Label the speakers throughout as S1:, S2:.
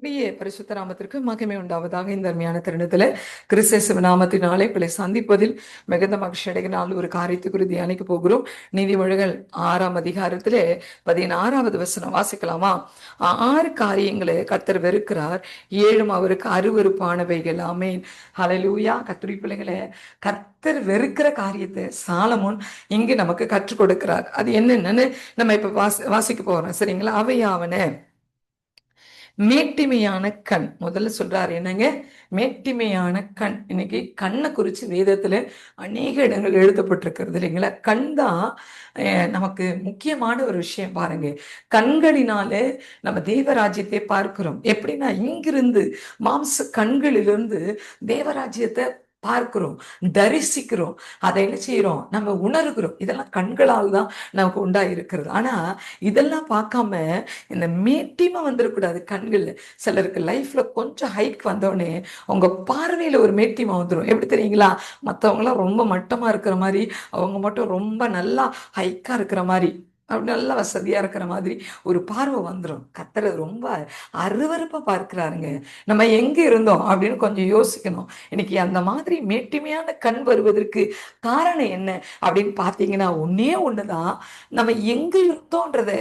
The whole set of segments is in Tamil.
S1: அப்படியே பரிசுத்த நாமத்திற்கு மகிமை உண்டாவதாக இந்த அருமையான தருணத்துல கிறிஸ்தேசவ நாமத்தினாலே பிள்ளை சந்திப்பதில் மிகுந்த மகிழ்ச்சி அடைகினால் ஒரு காரியத்தை குறித்து தியானிக்க போகிறோம். நீதிமொழிகள் ஆறாம் அதிகாரத்திலே பதினாறாவது வசனம் வாசிக்கலாமா? ஆறு காரியங்களை கத்தர் வெறுக்கிறார். ஏழும் அவருக்கு அருவருப்பானவைகள். ஆமேன். ஹலலூயா கத்துரி பிள்ளைகளை கத்தர் வெறுக்கிற காரியத்தை சாலமோன் இங்கு நமக்கு கற்றுக் கொடுக்கிறார். அது என்னென்னு நம்ம இப்ப வாசி வாசிக்க போறோம். சரிங்களா? அவையாவன. மேட்டிமையான கண். முதல்ல சொல்றாரு என்னங்க? மேட்டிமையான கண். இன்னைக்கு கண்ணை குறித்து வேதத்துல அநேக இடங்கள் எழுதப்பட்டிருக்கிறது இல்லைங்களா? கண் தான் அஹ், நமக்கு முக்கியமான ஒரு விஷயம் பாருங்க. கண்களினால நம்ம தேவராஜ்யத்தை பார்க்கிறோம். எப்படின்னா இங்கிருந்து மாம்ச கண்களிலிருந்து தேவராஜ்யத்தை பார்க்கிறோம் தரிசிக்கிறோம் அதை என்ன செய்யறோம்? நம்ம உணர்கிறோம். இதெல்லாம் கண்களால் தான் நமக்கு உண்டா இருக்கிறது ஆனா இதெல்லாம் பார்க்காம இந்த மேட்டிமா வந்துடக்கூடாது கண்கள் சிலருக்கு லைஃப்ல கொஞ்சம் ஹைக் வந்தோடனே உங்க பார்வையில ஒரு மேட்டிமா வந்துடும் எப்படி தெரியுங்களா? மற்றவங்களாம் ரொம்ப மட்டமா இருக்கிற மாதிரி அவங்க மட்டும் ரொம்ப நல்லா ஹைக்கா இருக்கிற மாதிரி. அப்படி நல்லா வசதியா இருக்கிற மாதிரி ஒரு பார்வை வந்துடும் கத்தரை ரொம்ப அருவருப்பா பார்க்கிறாருங்க. நம்ம எங்க இருந்தோம் அப்படின்னு கொஞ்சம் யோசிக்கணும். இன்னைக்கு அந்த மாதிரி மேட்டிமையான கண் வருவதற்கு காரணம் என்ன அப்படின்னு பார்த்தீங்கன்னா ஒன்னே ஒண்ணுதான். நம்ம எங்க இருந்தோன்றத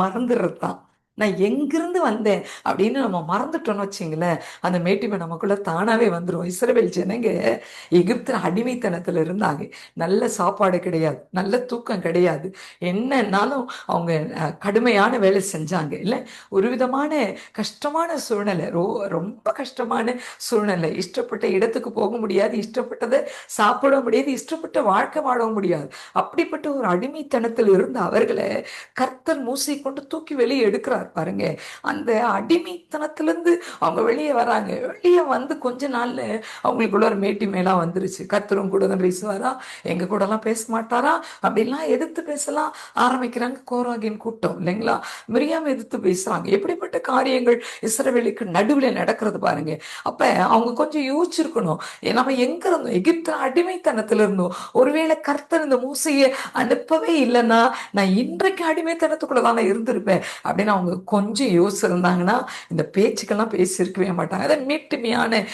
S1: மறந்துடுறது தான் நான் எங்கிருந்து வந்தேன் அப்படின்னு நம்ம மறந்துட்டோம்னு வச்சுங்களேன். அந்த மேட்டிமை நமக்குள்ள தானாவே வந்துடும் இஸ்ரவேல் ஜனங்க எகிப்து அடிமைத்தனத்துல இருந்தாங்க. நல்ல சாப்பாடு கிடையாது. நல்ல தூக்கம் கிடையாது. என்னன்னாலும் அவங்க கடுமையான வேலை செஞ்சாங்க. இல்லை? ஒரு விதமான கஷ்டமான சூழ்நிலை. ரோ ரொம்ப கஷ்டமான சூழ்நிலை. இஷ்டப்பட்ட இடத்துக்கு போக முடியாது. இஷ்டப்பட்டதை சாப்பிட முடியாது. இஷ்டப்பட்ட வாழ்க்கை வாழ முடியாது. அப்படிப்பட்ட ஒரு அடிமைத்தனத்தில் இருந்த அவர்களை கர்த்தர் மூசை கொண்டு தூக்கி வெளியே எடுக்கிறார். பாருங்க அந்த அடிமைத்தனத்திலிருந்து அவங்க வெளியே வராங்க. வெளியே வந்து கொஞ்ச நாள்ல அவங்களுக்குள்ள ஒரு மேட்டி வந்துருச்சு. கத்துரும் கூட தான் பேசுவாரா? எங்க கூட எல்லாம் பேச மாட்டாரா அப்படிலாம் எதிர்த்து பேசலாம் ஆரம்பிக்கிறாங்க கோராகின் கூட்டம் இல்லைங்களா? மிரியாம எதிர்த்து பேசுறாங்க. எப்படிப்பட்ட காரியங்கள் இஸ்ரவேலுக்கு நடுவுல நடக்கிறது பாருங்க. அப்ப அவங்க கொஞ்சம் யோசிச்சிருக்கணும். நம்ம எங்க இருந்தோம்? எகிப்து அடிமைத்தனத்துல இருந்தோம் ஒருவேளை கர்த்தர் இந்த மூசையை அனுப்பவே இல்லைன்னா நான் இன்றைக்கு அடிமைத்தனத்துக்குள்ள தானே இருந்திருப்பேன் அப்படின்னு அவங்க கொஞ்சம் யோசிச்சிருந்தாங்கன்னா இந்த பேச்சுக்கெல்லாம் பேசியிருக்கவே மாட்டாங்க. அதை மீட்டுமையான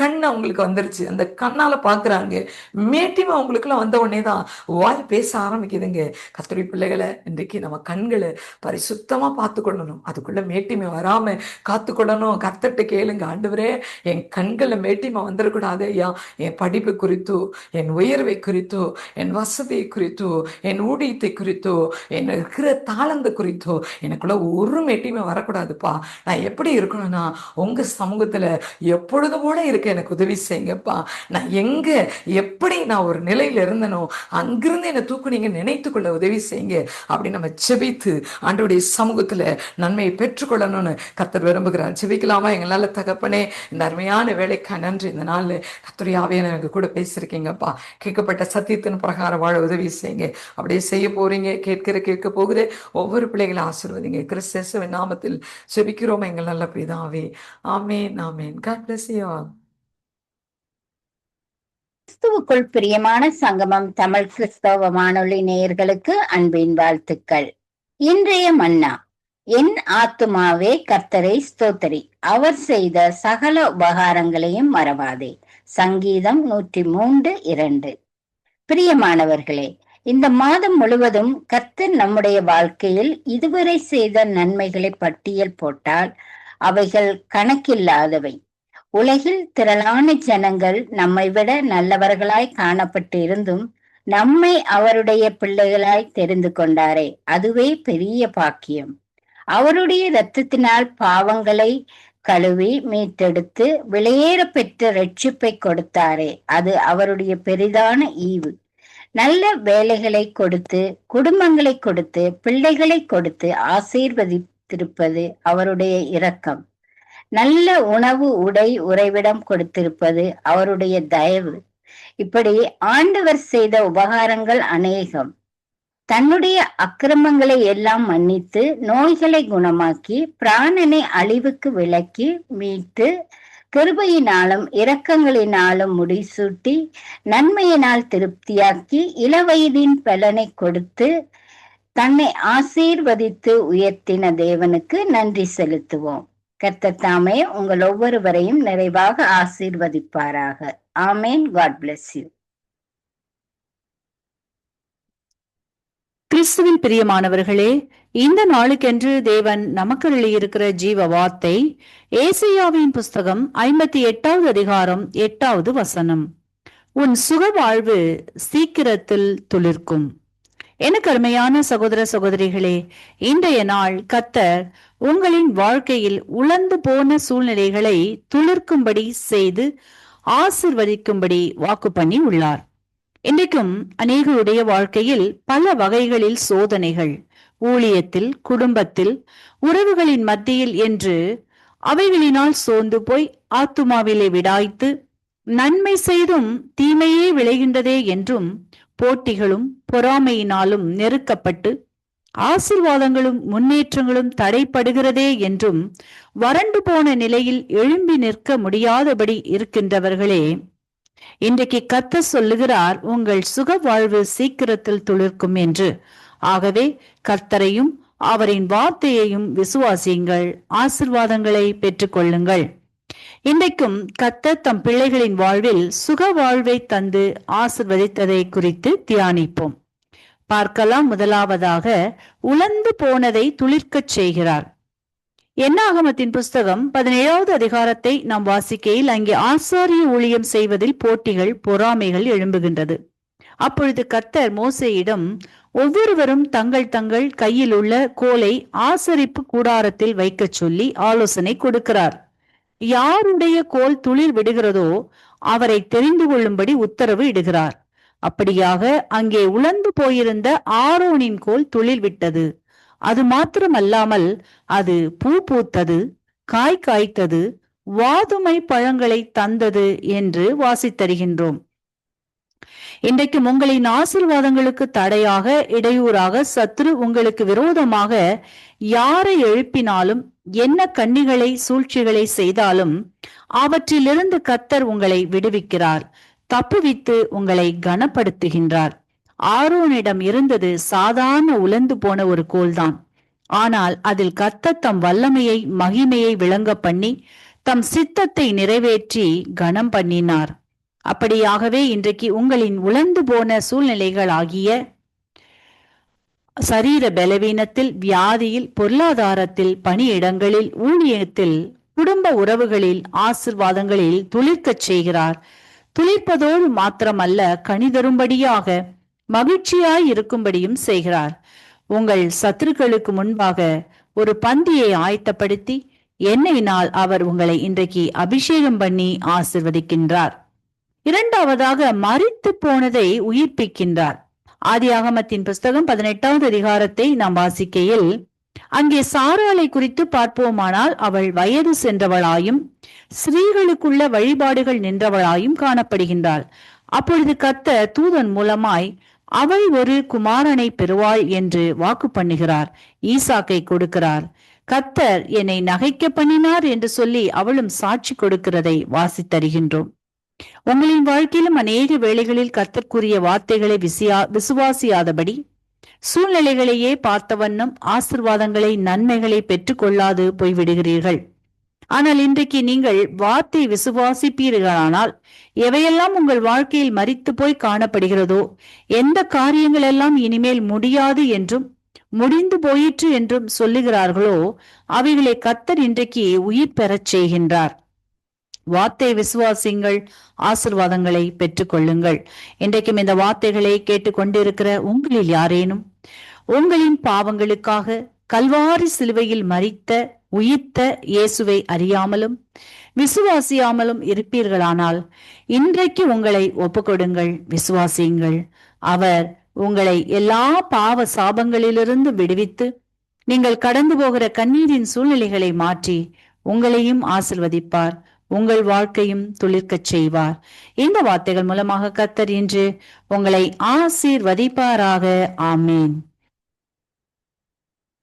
S1: கண் அவங்களுக்கு வந்துருச்சு. அந்த கண்ணால பாக்குறாங்க. மேட்டிமை அவங்களுக்குலாம் வந்த உடனே தான் வாய் பேச ஆரம்பிக்குதுங்க. கத்திரி பிள்ளைகளை இன்றைக்கு நம்ம கண்களை பரிசுத்தமா பார்த்துக்கொள்ளணும். அதுக்குள்ள மேட்டிமை வராம காத்துக்கொள்ளணும். கத்தட்டு கேளுங்க ஆண்டவரே என் கண்களில் மேட்டிமை வந்துடக்கூடாது ஐயா. என் படிப்பு குறித்தோ என் உயர்வை குறித்து என் வசதியை குறித்தோ என் ஊழியத்தை குறித்தோ என் இருக்கிற தாளந்த குறித்தோ எனக்குள்ள ஒரு மேட்டிமை வரக்கூடாதுப்பா. நான் எப்படி இருக்கணும்னா உங்க சமூகத்துல எப்பொழுது போல இருக்க எனக்கு உதவி செய்யுங்கப்பா. நான் எங்க எப்படி நான் ஒரு நிலையில இருந்தனோ அங்கிருந்து என்னை தூக்குனீங்க நினைத்து கொள்ள உதவி செய்யுங்க. அப்படி நம்ம செபித்து ஆண்டோடைய சமூகத்துல நன்மையை பெற்றுக்கொள்ளணும்னு கத்தர் விரும்புகிறார். செபிக்கலாமா எங்களால தகப்பனே? இந்த அருமையான வேலைக்கா நன்றி. இந்த நாள் கத்துரையாவே எனக்கு கூட பேசியிருக்கீங்கப்பா. கேட்கப்பட்ட சத்தியத்தின் பிரகாரம் வாழ உதவி செய்யுங்க. அப்படியே செய்ய போறீங்க கேட்கிற கேட்க போகுது. ஒவ்வொரு பிள்ளைகளும் ஆசிர்வதிங்க. கிறிஸ்தேசுவின் நாமத்தில் செபிக்கிறோம் எங்கள் நல்ல பிதாவே. ஆமேன் ஆமேன். காட் பிளஸ் யூ
S2: கிறிஸ்துவுக்குள் பிரியமான சங்கமம் தமிழ் கிறிஸ்தவ வானொலி நேயர்களுக்கு அன்பின் வாழ்த்துக்கள். இன்றைய மன்னா என் ஆத்துமாவே கர்த்தரை ஸ்தோத்தரி. அவர் செய்த சகல உபகாரங்களையும் மறவாதே. சங்கீதம் நூற்றி மூன்று இரண்டு. பிரியமானவர்களே இந்த மாதம் முழுவதும் கர்த்தர் நம்முடைய வாழ்க்கையில் இதுவரை செய்த நன்மைகளை பட்டியல் போட்டால் அவைகள் கணக்கில்லாதவை. உலகில் திரளான ஜனங்கள் நம்மை விட நல்லவர்களாய் காணப்பட்டு இருந்தும் நம்மை அவருடைய பிள்ளைகளாய் தெரிந்து கொண்டாரே. அதுவே பெரிய பாக்கியம். அவருடைய இரத்தத்தினால் பாவங்களை கழுவி மீட்டெடுத்து விளையேற பெற்ற ரட்சிப்பை கொடுத்தாரே. அது அவருடைய பெரிதான ஈவு. நல்ல வேலைகளை கொடுத்து குடும்பங்களை கொடுத்து பிள்ளைகளை கொடுத்து ஆசீர்வதித்திருப்பது அவருடைய இரக்கம். நல்ல உணவு உடை உறைவிடம் கொடுத்திருப்பது அவருடைய தயவு. இப்படி ஆண்டவர் செய்த உபகாரங்கள் அநேகம். தன்னுடைய அக்கிரமங்களை எல்லாம் மன்னித்து நோய்களை குணமாக்கி பிராணனை அழிவுக்கு விலக்கி மீட்டு கிருபையினாலும் இரக்கங்களினாலும் முடிசூட்டி நன்மையினால் திருப்தியாக்கி இளவயதின் பலனை கொடுத்து தன்னை ஆசீர்வதித்து உயர்த்தின தேவனுக்கு நன்றி செலுத்துவோம். கர்த்தத்தாமே உங்கள் ஒவ்வொருவரையும் நிறைவாக ஆசீர்வதிப்பாராக. ஆமேன். காட் பிளஸ் யூ
S3: கிறிஸ்துவில் பிரியமானவர்களே இந்த நாளுக்கென்று தேவன் நமக்கு இருக்கிற ஜீவ வார்த்தை ஏசியாவின் புஸ்தகம் ஐம்பத்தி எட்டாவது அதிகாரம் எட்டாவது வசனம். உன் சுக வாழ்வு சீக்கிரத்தில் துளிர்க்கும். எனக்கு அருமையான சகோதர சகோதரிகளே இன்றைய நாள் கத்தர் உங்களின் வாழ்க்கையில் உழந்து போன சூழ்நிலைகளை துளிர்க்கும்படி செய்து ஆசிர்வதிக்கும்படி வாக்கு பண்ணி உள்ளார். இன்றைக்கும் அநேகருடைய வாழ்க்கையில் பல வகைகளில் சோதனைகள் ஊழியத்தில் குடும்பத்தில் உறவுகளின் மத்தியில் என்று அவைகளினால் சோர்ந்து போய் ஆத்துமாவிலே விடாய்த்து நன்மை செய்தும் தீமையே விளைகின்றதே என்றும் போட்டிகளும் பொறாமையினாலும் நெருக்கப்பட்டு ஆசிர்வாதங்களும் முன்னேற்றங்களும் தடைப்படுகிறதே என்றும் வறண்டு போன நிலையில் எழும்பி நிற்க முடியாதபடி இருக்கின்றவர்களே இன்றைக்கு கத்த சொல்லுகிறார் உங்கள் சுக வாழ்வு சீக்கிரத்தில் துளிர்க்கும் என்று. ஆகவே கர்த்தரையும் அவரின் வார்த்தையையும் விசுவாசியுங்கள் ஆசிர்வாதங்களை பெற்றுக்கொள்ளுங்கள். இன்றைக்கும் கத்த தம் பிள்ளைகளின் வாழ்வில் சுக வாழ்வை தந்து ஆசிர்வதித்ததை குறித்து தியானிப்போம். பார்க்கலாம் முதலாவதாக உலர்ந்து போனதை துளிர்க்கச் செய்கிறார். என்னாகமத்தின் புஸ்தகம் பதினேழாவது அதிகாரத்தை நாம் வாசிக்கையில் அங்கே ஆசாரிய ஊழியம் செய்வதில் போட்டிகள் பொறாமைகள் எழும்புகின்றது. அப்பொழுது கர்த்தர் மோசையிடம் ஒவ்வொருவரும் தங்கள் தங்கள் கையில் உள்ள கோலை ஆசரிப்பு கூடாரத்தில் வைக்கச் சொல்லி ஆலோசனை கொடுக்கிறார். யாருடைய கோல் துளிர் விடுகிறதோ அவரை தெரிந்து கொள்ளும்படி உத்தரவு இடுகிறார். அப்படியாக அங்கே உலர்ந்து போயிருந்த ஆரோனின் கோல் துளிர் விட்டது. அது மாத்திரமல்லாமல் அது பூ பூத்தது காய் காய்த்தது வாதுமை பழங்களை தந்தது என்று வாசித்தருகின்றோம் இன்றைக்கும் உங்களின் ஆசிர்வாதங்களுக்கு தடையாக இடையூறாக சத்ரு உங்களுக்கு விரோதமாக யாரை எழுப்பினாலும் என்ன கண்ணிகளை சூழ்ச்சிகளை செய்தாலும் அவற்றிலிருந்து கத்தர் உங்களை விடுவிக்கிறார். தப்புவித்து உங்களை கனப்படுத்துகின்றார். ஆரோனிடம் இருந்தது சாதாரண உலர்ந்து போன ஒரு கோல்தான் ஆனால் அதில் கத்த தம் வல்லமையை மகிமையை விளங்க பண்ணி தம் சித்தத்தை நிறைவேற்றி கனம் பண்ணினார். அப்படியாகவே இன்றைக்கு உங்களின் உலர்ந்து போன சூழ்நிலைகள் ஆகிய சரீர பலவீனத்தில் வியாதியில் பொருளாதாரத்தில் பணியிடங்களில் ஊழியத்தில் குடும்ப உறவுகளில் ஆசிர்வாதங்களில் துளிர்க்கச் செய்கிறார். துளிர்ப்பதோடு மாத்திரமல்ல கணிதரும்படியாக மகிழ்ச்சியாய் இருக்கும்படியும் செய்கிறார். உங்கள் சத்துருக்களுக்கு முன்பாக ஒரு பந்தியை ஆயத்தப்படுத்தி எண்ணெயினால் அவர் உங்களை இன்றைக்கு அபிஷேகம் பண்ணி ஆசிர்வதிக்கின்றார். இரண்டாவதாக மறித்து போனதை உயிர்ப்பிக்கின்றார். ஆதியாகமத்தின் புஸ்தகம் பதினெட்டாவது அதிகாரத்தை நாம் வாசிக்கையில் அங்கே சாராளை குறித்து பார்ப்போமானால் அவள் வயது சென்றவளாயும் ஸ்ரீகளுக்குள்ள வழிபாடுகள் நின்றவளாயும் காணப்படுகின்றாள். அப்பொழுது கத்த தூதன் மூலமாய் அவள் ஒரு குமாரனை பெறுவாள் என்று வாக்கு பண்ணுகிறார் ஈசாக்கை கொடுக்கிறார். கத்தர் என்னை நகைக்க பண்ணினார் என்று சொல்லி அவளும் சாட்சி கொடுக்கிறதை வாசித்தருகின்றோம் உங்களின் வாழ்க்கையிலும் அநேக வேளைகளில் கத்தற்குரிய வார்த்தைகளை விசியா விசுவாசியாதபடி சூழ்நிலைகளையே பார்த்த வண்ணம் ஆசிர்வாதங்களை நன்மைகளை பெற்றுக்கொள்ளாது போய்விடுகிறீர்கள். ஆனால் இன்றைக்கு நீங்கள் வார்த்தை விசுவாசிப்பீர்களானால் எவையெல்லாம் உங்கள் வாழ்க்கையில் மறித்து போய் காணப்படுகிறதோ எந்த காரியங்கள் எல்லாம் இனிமேல் முடியாது என்றும் முடிந்து போயிற்று என்றும் சொல்லுகிறார்களோ அவைகளை கத்தர் இன்றைக்கு உயிர் பெறச் செய்கின்றார். வார்த்தை விசுவாசிங்கள் ஆசிர்வாதங்களை பெற்றுக்கொள்ளுங்கள். இன்றைக்கும் இந்த வார்த்தைகளை கேட்டுக்கொண்டிருக்கிற உங்களில் யாரேனும் உங்களின் பாவங்களுக்காக கல்வாரி சிலுவையில் மறித்த உயிர்த்த இயேசுவை அறியாமலும் விசுவாசியாமலும் இருப்பீர்களானால் இன்றைக்கு உங்களை ஒப்புக்கொடுங்கள் விசுவாசியுங்கள். அவர் உங்களை எல்லா பாவ சாபங்களிலிருந்து விடுவித்து நீங்கள் கடந்து போகிற கண்ணீரின் சூழ்நிலைகளை மாற்றி உங்களையும் ஆசிர்வதிப்பார். உங்கள் வாழ்க்கையும் துளிர்க்கச் செய்வார். இந்த வார்த்தைகள் மூலமாக கத்தர் இன்று உங்களை ஆசீர்வதிப்பாராக. ஆமேன்.